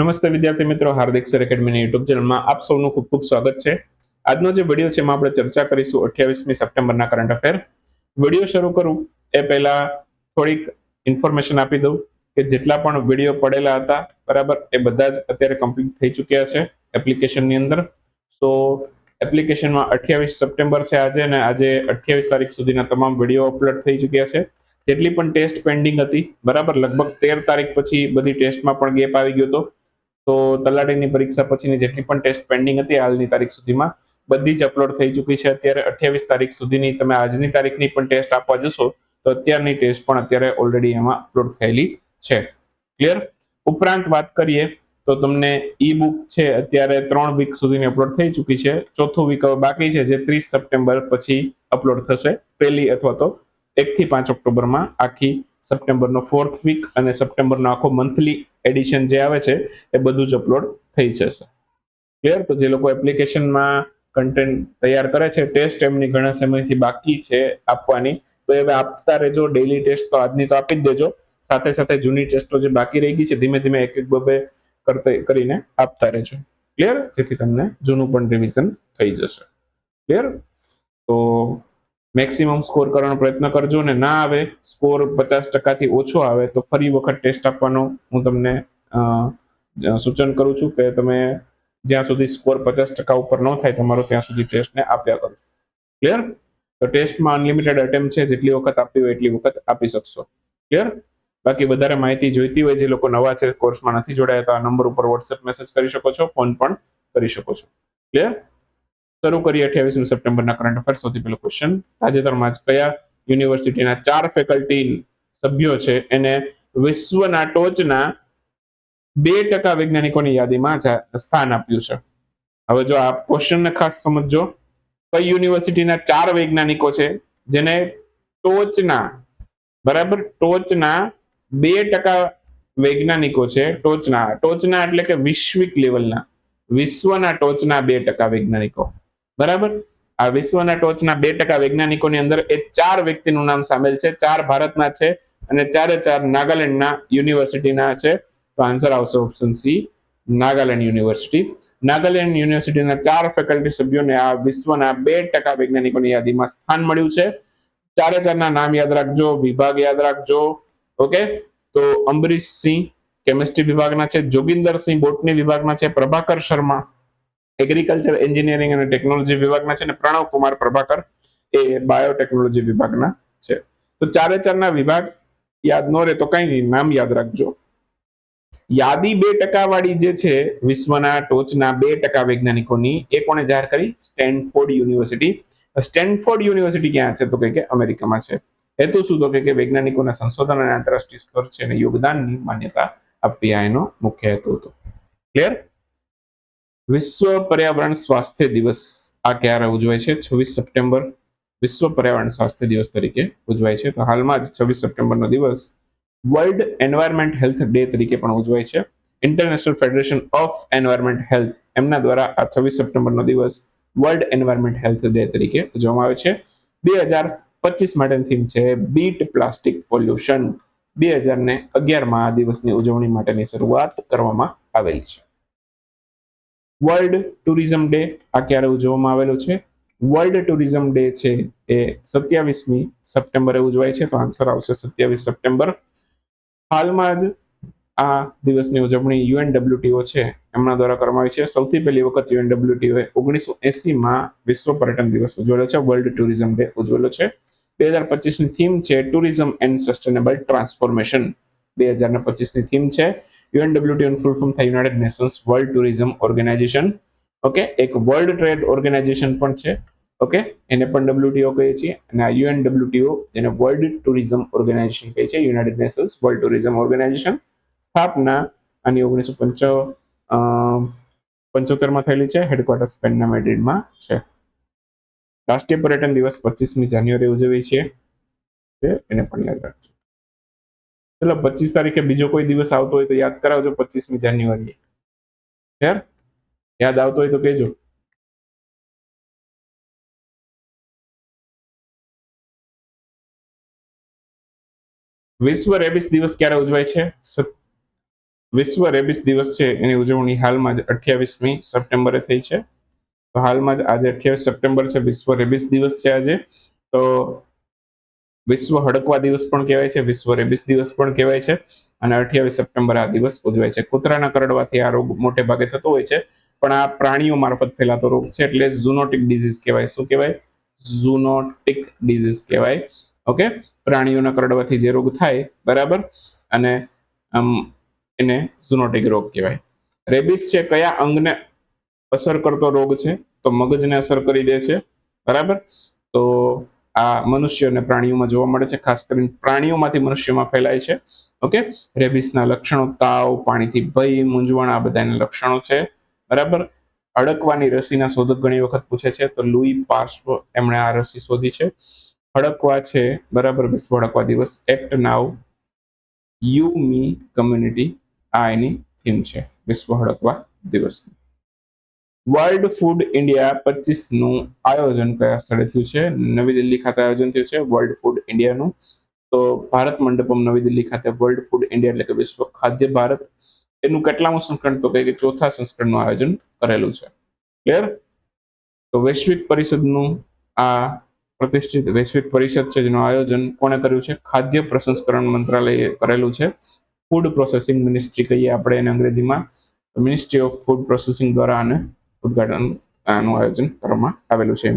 નમસ્તે વિદ્યાર્થી મિત્રો, હાર્દિક સર એકેડમીની યુટ્યુબ ચેનલમાં આપ સૌનું ખૂબ ખૂબ સ્વાગત છે. આજનો જે વીડિયો છે એમાં આપણે ચર્ચા કરીશું અઠ્યાવીસમી સપ્ટેમ્બરના કરંટ અફેર વીડિયો શરૂ કરું, એ પહેલા થોડીક ઇન્ફોર્મેશન આપી દઉં કે જેટલા પણ વીડિયો પડેલા હતા, બરાબર, એ બધા જ અત્યારે કમ્પ્લીટ થઈ ચૂક્યા છે એપ્લિકેશનની અંદર. તો એપ્લિકેશનમાં અઠ્યાવીસ સપ્ટેમ્બર છે આજે અને આજે અઠ્યાવીસ તારીખ સુધીના તમામ વીડિયો અપલોડ થઈ ચૂક્યા છે. જેટલી પણ ટેસ્ટ પેન્ડિંગ હતી, બરાબર, લગભગ તેર તારીખ પછી બધી ટેસ્ટમાં પણ ગેપ આવી ગયો હતો. તો તલાટીની પરીક્ષા પછીની જેટલી પણ ટેસ્ટ પેન્ડિંગ હતી હાલની તારીખ સુધીમાં, બધી જ અપલોડ થઈ ચૂકી છે. અત્યારે અઠ્યાવીસ તારીખ સુધીની તમે આજની તારીખની પણ ટેસ્ટ આપવા જશો, તો અત્યારની ટેસ્ટ પણ અત્યારે ઓલરેડી એમાં અપલોડ થયેલી છે. ક્લિયર ઉપરાંત વાત કરીએ, તો તમને ઈ બુક છે અત્યારે ત્રણ વીક સુધીની અપલોડ થઈ ચૂકી છે. ચોથું વીક હવે બાકી છે, જે ત્રીસ સપ્ટેમ્બર પછી અપલોડ થશે, પહેલી અથવા તો એક થી પાંચ ઓક્ટોબરમાં આખી સપ્ટેમ્બરનો ફોર્થ વીક અને સપ્ટેમ્બરનો આખો મંથલી એડિશન જે આવે છે, એ બધું જ અપલોડ થઈ જશે. ક્લિયર તો જે લોકો એપ્લિકેશનમાં કન્ટેન્ટ તૈયાર કરે છે ટેસ્ટ એમની ઘણા સમયથી બાકી છે આપવાની. તો હવે આપતા રહેજો ડેઈલી ટેસ્ટ તો આજની તો આપી જ દેજો. સાથે સાથે જૂની ટેસ્ટો જે બાકી રહી ગઈ છે, ધીમે ધીમે એક એક બબે કરતા, કરીને આપતા રહેજો. ક્લિયર જેથી તમને જૂનું પણ રિવિઝન થઈ જશે. ક્લિયર તો મેક્સિમમ સ્કોર કરવાનો પ્રયત્ન કરજો અને ના આવે સ્કોર પચાસ ટકાથી ઓછો આવે, તો ફરી વખત ટેસ્ટ આપવાનો હું તમને સૂચન કરું છું કે તમે જ્યાં સુધી સ્કોર પચાસ ટકા ઉપર ન થાય તમારો ત્યાં સુધી ટેસ્ટને આપ્યા કરો. ક્લિયર તો ટેસ્ટમાં અનલિમિટેડ અટેમ્પ છે, જેટલી વખત આપવી હોય એટલી વખત આપી શકશો. ક્લિયર બાકી વધારે માહિતી જોઈતી હોય જે લોકો નવા છે કોર્સમાં નથી જોડાયા, તો આ નંબર ઉપર વોટ્સએપ મેસેજ કરી શકો છો ફોન પણ કરી શકો છો. ક્લિયર શરૂ કરીએ અઠ્યાવીસમી સપ્ટેમ્બરના કરંટ અફેર સૌથી પહેલો ક્વેશ્ચન તાજેતરમાં જ કયા યુનિવર્સિટીના ચાર ફેકલ્ટી સભ્યો છે? એને વિશ્વના ટોચના બે ટકા વૈજ્ઞાનિકોની યાદીમાં સ્થાન આપ્યું છે. હવે જો આ ક્વેશ્ચનને ખાસ સમજો કઈ યુનિવર્સિટીના ચાર વૈજ્ઞાનિકો છે? જેને ટોચના, બરાબર? ટોચના બે ટકા વૈજ્ઞાનિકો છે. ટોચના ટોચના એટલે કે વૈશ્વિક લેવલના વિશ્વના ટોચના બે ટકા વૈજ્ઞાનિકો. બરાબર? આ વિશ્વના ટોચના બે ટકા વૈજ્ઞાનિકોની અંદર એ ચાર વ્યક્તિનું નામ સામેલ છે. ચાર ભારતના છે અને ચારે ચાર નાગાલેન્ડના યુનિવર્સિટીના છે. તો આન્સર આવશે option C Nagaland university. Nagaland યુનિવર્સિટીના ચાર ફેકલ્ટી સભ્યોને આ વિશ્વના બે ટકા વૈજ્ઞાનિકોની યાદીમાં સ્થાન મળ્યું છે. ચારે ચારના નામ યાદ રાખજો, વિભાગ યાદ રાખજો. ઓકે તો અમરીશ સિંહ કેમિસ્ટ્રી વિભાગના છે જોગિંદર સિંહ બોટની વિભાગના છે, પ્રભાકર શર્મા. એગ્રીકલ્ચર એન્જિનિયરિંગ અને ટેકનોલોજી વિભાગના છે અને પ્રણવ કુમાર પ્રભાકર એ બાયોટેકનોલોજી વિભાગના છે. તો ચારે ચારના વિભાગ યાદ ન રહે તો કઈ નહીં, નામ યાદ રાખજો. યાદી બે ટકા વાળી જે છે, વિશ્વના ટોચના બે ટકા વૈજ્ઞાનિકોની, એ કોને જાહેર કરી? Stanford university. સ્ટેનફોર્ડ યુનિવર્સિટી ક્યાં છે? તો કે અમેરિકામાં છે. હેતુ શું? તો કે વૈજ્ઞાનિકોના સંશોધન અને આંતરરાષ્ટ્રીય સ્તર છે અને યોગદાનની માન્યતા આપવી આ એનો મુખ્ય હેતુ હતો. ક્લિયર વિશ્વ પર્યાવરણ સ્વાસ્થ્ય દિવસ આ ક્યારે ઉજવાય છે? છવ્વીસ સપ્ટેમ્બર વિશ્વ પર્યાવરણ સ્વાસ્થ્ય દિવસ તરીકે ઉજવાય છે. તો હાલમાં જ છવ્વીસ સપ્ટેમ્બરનો દિવસ વર્લ્ડ એન્વાયરમેન્ટ હેલ્થ ડે તરીકે પણ ઉજવાય છે. International federation of environment health એમના દ્વારા આ છવ્વીસ સપ્ટેમ્બરનો દિવસ વર્લ્ડ એન્વાયરમેન્ટ હેલ્થ ડે તરીકે ઉજવવામાં આવે છે. બે હજાર પચીસ માટેની થીમ છે બીટ પ્લાસ્ટિક પોલ્યુશન. બે હજાર ને અગિયારમાં આ દિવસની ઉજવણી માટેની શરૂઆત કરવામાં આવેલી છે. વર્લ્ડ ટુરિઝમ ડે આ ક્યારે ઉજવવામાં આવેલો છે? વર્લ્ડ ટુરિઝમ ડે છે એ સત્યાવીસમી સપ્ટેમ્બરે ઉજવાય છે, તો આન્સર આવશે સત્યાવીસ સપ્ટેમ્બર. હાલમાં જ આ દિવસની ઉજવણી યુએનડબ્લ્યુટીઓ છે, એમના દ્વારા કરવામાં આવી છે. સૌથી પહેલી વખત યુએનડબ્લ્યુટીઓએ ઓગણીસો એસીમાં વિશ્વ પર્યટન દિવસ ઉજવેલો છે વર્લ્ડ ટુરિઝમ ડે ઉજવેલો છે. બે હજાર પચીસની થીમ છે ટુરિઝમ એન્ડ સસ્ટેનેબલ ટ્રાન્સફોર્મેશન બે હજાર પચીસની થીમ છે. યુએનડબ્લ્યુટીઓ ફૂલ ફોર્મ થાય united nations world tourism organisation okay એક વર્લ્ડ ટ્રેડ ઓર્ગેનાઇઝેશન પણ છે. ઓકે એને પણ ડબ્લ્યુટીઓ કહીએ છીએ. અને આ યુએનડબ્લ્યુટીઓ જેને વર્લ્ડ ટુરિઝમ ઓર્ગેનાઇઝેશન કહે છે united nations world tourism organisation સ્થાપના આની ઓગણીસો પંચો પંચોતેરમાં થયેલી છે. હેડક્વાર્ટર સ્પેનના મેડ્રિડમાં છે. રાષ્ટ્રીય પર્યટન દિવસ પચીસમી જાન્યુઆરી ઉજવીએ છીએ. એને પણ યાદ રાખજો. ચલો પચીસ તારીખે બીજો કોઈ દિવસ આવતો હોય તો યાદ કરાવજો પચીસમી જાન્યુઆરીએ. યાર? યાદ આવતો હોય તો કહેજો. વિશ્વ રેબિસ દિવસ ક્યારે ઉજવાય છે? વિશ્વ રેબિસ દિવસ છે એની ઉજવણી હાલમાં જ અઠ્યાવીસમી સપ્ટેમ્બરે થઈ છે. તો હાલમાં જ આજે અઠ્યાવીસ સપ્ટેમ્બર છે, વિશ્વ રેબિસ દિવસ છે આજે. તો વિશ્વ હડકવા દિવસ પણ કહેવાય છે, વિશ્વ રેબિસ દિવસ પણ કહેવાય છે અને અઠ્યાવીસ સપ્ટેમ્બર આ દિવસ ઉજવાય છે. કૂતરાના કરડવાથી આ રોગ મોટે ભાગે થતો હોય છે, પણ આ પ્રાણીઓ મારફત ફેલાતો રોગ છે એટલે ઝુનોટિક ડિઝીઝ કહેવાય. શું કહેવાય? ઝુનોટિક ડિઝીઝ કહેવાય. ઓકે? પ્રાણીઓના કરડવાથી જે રોગ થાય, બરાબર? અને એને ઝુનોટિક રોગ કહેવાય. રેબિસ છે, કયા અંગને અસર કરતો રોગ છે? તો મગજને અસર કરી દે છે, બરાબર? તો આ મનુષ્ય અને પ્રાણીઓમાં જોવા મળે છે. ખાસ કરીને પ્રાણીઓમાંથી મનુષ્યમાં ફેલાય છે. ઓકે? રેબિસના લક્ષણો, તાવ, પાણીથી ભય, મૂંઝવણ, આ બધાના લક્ષણો છે. બરાબર? હડકવાની રસીના શોધક ઘણી વખત પૂછે છે. તો લુઈ પાર્શ્વ એમણે આ રસી શોધી છે. હડકવા છે. બરાબર? વિશ્વ હડકવા દિવસ. Act now you me community આ એની થીમ છે. વિશ્વ હડકવા દિવસની. વર્લ્ડ ફૂડ ઇન્ડિયા પચીસનું આયોજન કયા સ્થળે થયું છે? નવી દિલ્હી ખાતે આયોજન થયું છે વર્લ્ડ ફૂડ ઇન્ડિયાનું તો ભારત મંડપમ નવી દિલ્હી ખાતે વર્લ્ડ ફૂડ ઇન્ડિયા એટલે કે વિશ્વ ખાદ્ય ભારત. એનું કેટલામું સંસ્કરણ? તો કે ચોથા સંસ્કરણનું આયોજન કરેલું છે. ક્લિયર તો વૈશ્વિક પરિષદનું આ પ્રતિષ્ઠિત વૈશ્વિક પરિષદ છે જેનું આયોજન કોણે કર્યું છે? ખાદ્ય પ્રસંસ્કરણ મંત્રાલયે કરેલું છે. ફૂડ પ્રોસેસિંગ મિનિસ્ટ્રી કહીએ આપણે એને અંગ્રેજીમાં. મિનિસ્ટ્રી ઓફ ફૂડ પ્રોસેસિંગ દ્વારા આને ઉદઘાટન, આનું આયોજન કરવામાં આવેલું છે.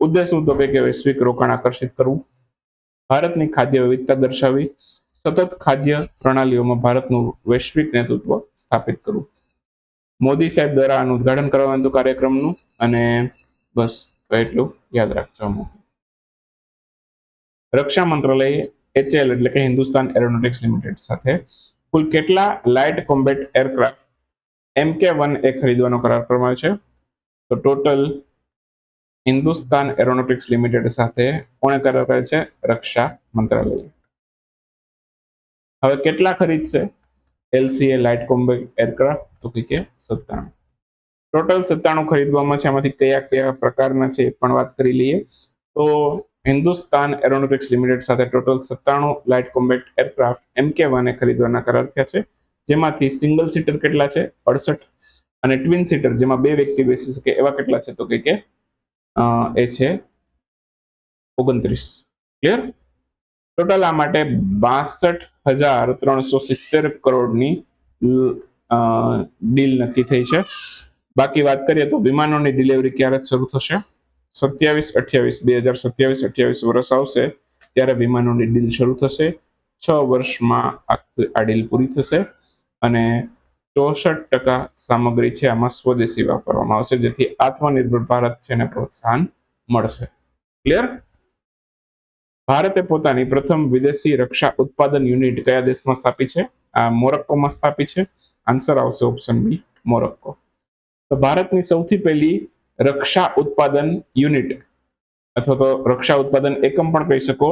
ઉદ્દેશ શું કે વૈશ્વિક રોકાણ આકર્ષિત કરવું, ભારતની ખાદ્ય વિવિધતા દર્શાવી સતત ખાદ્ય પ્રણાલીઓમાં ભારતનું વૈશ્વિક નેતૃત્વ સ્થાપિત કરવું. મોદી સાહેબ દ્વારા આનું ઉદઘાટન કરવાનું હતું કાર્યક્રમનું અને બસ એટલું યાદ રાખજો અમુક. રક્ષા મંત્રાલયે એચએલ એટલે કે હિન્દુસ્તાન એરોનોટિક્સ લિમિટેડ સાથે કુલ કેટલા લાઇટ કોમ્બેટ એરક્રાફ્ટ એમ કે વન એ ખરીદવાનો કરાર કરવામાં છે. તો ટોટલ હિન્દુસ્તાન એરોનોટિક્સ લિમિટેડ સાથે કોણે કરાર કરે છે? રક્ષા મંત્રાલય. હવે કેટલા ખરીદશે એલસીએ લાઇટ કોમ્બેટ એરક્રાફ્ટ તો કે સત્તાણું. ટોટલ સત્તાણું ખરીદવામાં છે. આમાંથી કયા કયા પ્રકારના છે પણ વાત કરી લઈએ. તો હિન્દુસ્તાન એરોનોટિક્સ લિમિટેડ સાથે ટોટલ સત્તાણું light combat aircraft M K one A ખરીદવાના કરાર થયા છે. જેમાંથી સિંગલ સીટર કેટલા છે? અડસઠ. અને ટ્વિન સીટર જેમાં બે વ્યક્તિ બેસી શકે, એવા કેટલા છે? તો કે કે એ છે ઓગણત્રીસ. ક્લિયર ટોટલ આ માટે બાસઠ હજાર ત્રણસો સિત્તેર કરોડની ડીલ નક્કી થઈ છે. બાકી વાત કરીએ તો વિમાનોની ડિલિવરી ક્યારે શરૂ થશે? સત્યાવીસ અઠ્યાવીસ, બે હજાર સત્યાવીસ અઠ્યાવીસ વર્ષ આવશે, ત્યારે વિમાનોની ડીલ શરૂ થશે. છ વર્ષમાં આખી આ ડીલ પૂરી થશે. અને ચોસઠ ટકા સામગ્રી છે આમાં સ્વદેશી વાપરવામાં આવશે, જેથી આત્મનિર્ભર ભારત છે એને પ્રોત્સાહન મળશે. ક્લિયર ભારતે પોતાની પ્રથમ વિદેશી રક્ષા ઉત્પાદન યુનિટ કયા દેશમાં સ્થાપી છે? આ મોરક્કોમાં સ્થાપી છે. આન્સર આવશે ઓપ્શન બી મોરક્કો. તો ભારતની સૌથી પહેલી રક્ષા ઉત્પાદન યુનિટ, અથવા તો રક્ષા ઉત્પાદન એકમ પણ કહી શકો,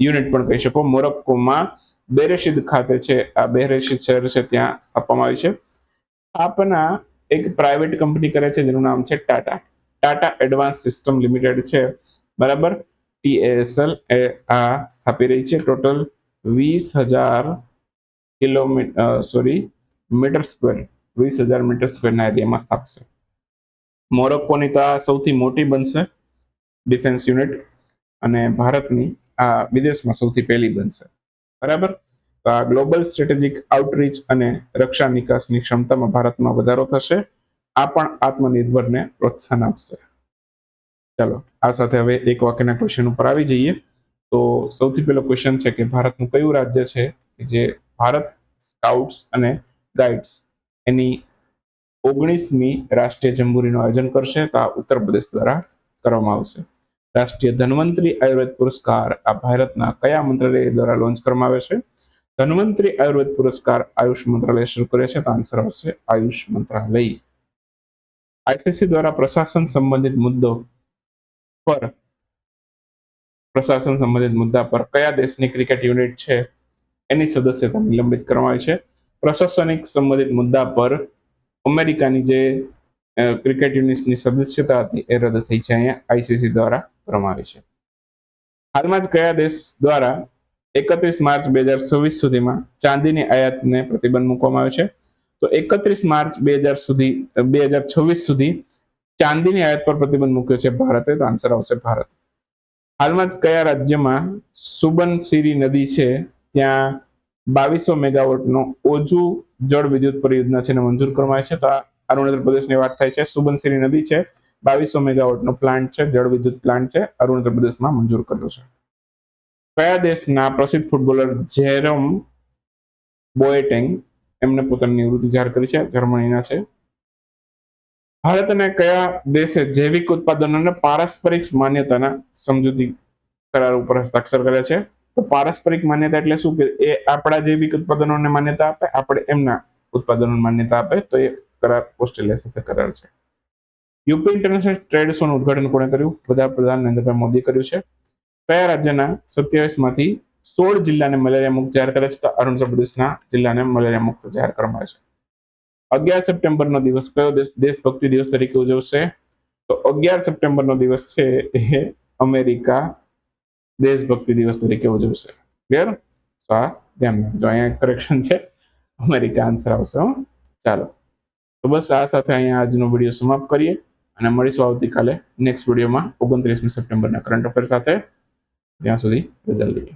યુનિટ પણ કહી શકો, મોરક્કોમાં બેરેશિદ ખાતે છે, આ બેરેશિદ શહેર છે, ત્યાં સ્થાપવામાં આવી છે. સ્થાપના એક પ્રાઇવેટ કંપની કરે છે, જેનું નામ છે Tata. Tata advance system limited છે. બરાબર? ટીએસએલ એ આ સ્થાપી રહી છે. ટોટલ વીસ હજાર કિલોમીટર સોરી, મીટર સ્ક્વેર. વીસ હજાર મીટર સ્ક્વેરના એરિયામાં સ્થાપશે. મોરોક્કોની તો આ સૌથી મોટી બનશે, ડિફેન્સ યુનિટ. અને ભારતની આ વિદેશમાં સૌથી પહેલી બનશે. બરાબર? તો ગ્લોબલ સ્ટ્રેટેજિક આઉટરીચ અને રક્ષા નિકાસની ક્ષમતામાં ભારતમાં વધારો થશે. આ પણ આત્મનિર્ભરને પ્રોત્સાહન આપશે. ચાલો, આ સાથે હવે એક વાક્યના ક્વેશ્ચન ઉપર આવી જઈએ. તો સૌથી પહેલો ક્વેશ્ચન છે કે ભારતનું કયું રાજ્ય છે જે ભારત સ્કાઉટ્સ અને ગાઈડ્સ એની ઓગણીસમી રાષ્ટ્રીય જંબુરીનું આયોજન કરશે? તો આ ઉત્તર પ્રદેશ દ્વારા કરવામાં આવશે. રાષ્ટ્રીય ધન્વંતરી આયુર્વેદ પુરસ્કાર આ ભારતના કયા મંત્રાલય દ્વારા લોન્ચ કરવામાં આવે છે? ધન્વંતરી આયુર્વેદ પુરસ્કાર આયુષ મંત્રાલય શરૂ કરે છે. તો આન્સર આવશે આયુષ મંત્રાલય. આઈસીસી દ્વારા પ્રશાસન સંબંધિત મુદ્દો પર પ્રશાસન સંબંધિત મુદ્દા પર કયા દેશની ક્રિકેટ યુનિટ છે? એની સદસ્યતા નિલંબિત કરવામાં આવી છે. પ્રશાસનિક સંબંધિત મુદ્દા પર અમેરિકાની જે ક્રિકેટ યુનિટની સદસ્યતા હતી એ રદ થઈ છે અહીંયા. આઈસીસી દ્વારા કરવામાં છે. હાલમાં જ કયા દેશ દ્વારા એકત્રીસ માર્ચ બે હજાર છવ્વીસ સુધીમાં ચાંદીની આયાતને પ્રતિબંધ મૂકવામાં આવ્યો છે? તો એકત્રીસ માર્ચ બે હજાર સુધી, બે હજાર છવ્વીસ સુધી ચાંદીની આયાત પર પ્રતિબંધ મૂક્યો છે ભારતે? તો આન્સર આવશે ભારત. હાલમાં જ કયા રાજ્યમાં સુબનસિરી નદી છે? ત્યાં બાવીસો મેગાવોટનો ઓજુ જળ વિદ્યુત પરિયોજના છે મંજૂર કરવામાં આવી છે. તો આ અરુણાચલ પ્રદેશની વાત થાય છે. સુબનસિરી નદી છે. બાવીસો મેગાવોટનો પ્લાન્ટ છે, જળ વિદ્યુત પ્લાન્ટ છે, અરુણાચલ પ્રદેશમાં મંજૂર કર્યો છે. કયા દેશના પ્રસિદ્ધ ફૂટબોલર જેરોમ બોએટેંગ એમને પોતાની નિવૃત્તિ જાહેર કરી છે? જર્મનીના છે. ભારત અને કયા દેશે જૈવિક ઉત્પાદનોને પારસ્પરિક માન્યતાના સમજૂતી કરાર ઉપર હસ્તાક્ષર કર્યા છે? તો પારસ્પરિક માન્યતા એટલે શું? કે એ આપણા જૈવિક ઉત્પાદનોને માન્યતા આપે, આપણે એમના ઉત્પાદનોને માન્યતા આપે, તો એ કરાર ઓસ્ટ્રેલિયા સાથે કરાર છે. યુપી ઇન્ટરનેશનલ ટ્રેડ શોનું ઉદઘાટન કોણે કર્યું? વડાપ્રધાન નરેન્દ્રભાઈ મોદી કર્યું છે. કયા રાજ્યના સત્યાવીસમાંથી સોળ જિલ્લાને મલેરિયા મુક્ત જાહેર કરે છે તો અરુણાચલ પ્રદેશના જિલ્લાને મલેરિયા મુક્ત જાહેર કરવામાં આવે છે. અગિયાર સપ્ટેમ્બર નો દિવસ કયો દેશ, દેશભક્તિ દિવસ તરીકે ઉજવશે? તો અગિયાર સપ્ટેમ્બર નો દિવસ છે એ અમેરિકા દેશભક્તિ દિવસ તરીકે ઉજવશે. ક્લિયર તો આ ધ્યાન રાખજો. અહીંયા કરેક્શન છે, અમેરિકા આન્સર આવશે ચાલો. તો બસ આ સાથે અહીંયા આજનો વીડિયો સમાપ્ત કરીએ. અને મળીશું આવતીકાલે નેક્સ્ટ વિડીયોમાં ઓગણત્રીસમી સપ્ટેમ્બરના કરંટ અફેર સાથે. ત્યાં સુધી રજા લઈએ